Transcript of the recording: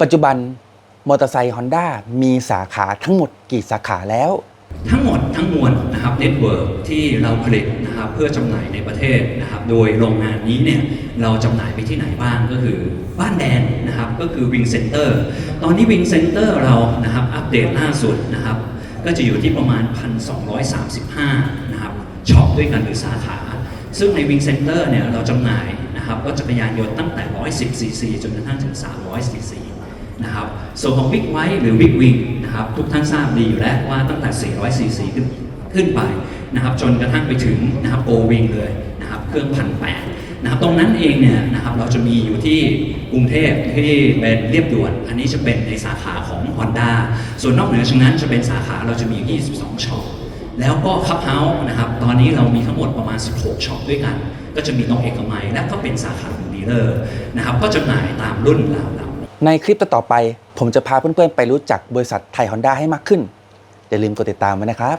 ปัจจุบันมอเตอร์ไซค์ฮอนด้ามีสาขาทั้งหมดกี่สาขาแล้ว ทั้งหมดทั้งมวลนะครับเน็ตเวิร์กที่เราผลิตนะครับเพื่อจำหน่ายในประเทศนะครับโดยโรงงานนี้เนี่ยเราจำหน่ายไปที่ไหนบ้างก็คือบ้านแดนนะครับก็คือวิงเซ็นเตอร์ตอนนี้วิงเซ็นเตอร์เรานะครับอัปเดตล่าสุดนะครับก็จะอยู่ที่ประมาณ 1,235นะครับช็อปด้วยกันหรือสาขา ซึ่งในวิงเซ็นเตอร์เนี่ยเราจำหน่ายนะครับรถจักรยานยนต์ตั้งแต่ 110ซีซีจนกระทั่งถึง 300ซีซี นะครับส่วนของวิกไว้หรือวิกวิงนะครับทุกท่านทราบดีอยู่แล้วว่าตั้งแต่ 400ซีซีขึ้นขึ้นไปนะครับจนกระทั่งไปถึงนะครับโอวิงเลยนะครับเครื่องพันแปดนะครับตรงนั้นเองเนี่ยนะครับเราจะมีอยู่ที่กรุงเทพที่เป็นเรียบด่วน อันนี้จะเป็นในสาขาของ Honda ส่วนนอกเหนือจากนั้นจะเป็นสาขาเราจะมี 22 ช็อปแล้วก็คับเฮาส์นะครับตอนนี้เรามีทั้งหมดประมาณ 16 ช็อปด้วยกัน ก็จะมีตรงเอกมัยและก็เป็นสาขาของดีลเลอร์นะครับก็จำหน่ายตามรุ่นราเรา ในคลิปต่อไป ผมจะพาเพื่อนๆ ไปรู้จักบริษัทไทยฮอนด้าให้มากขึ้น อย่าลืมกดติดตามไว้นะครับ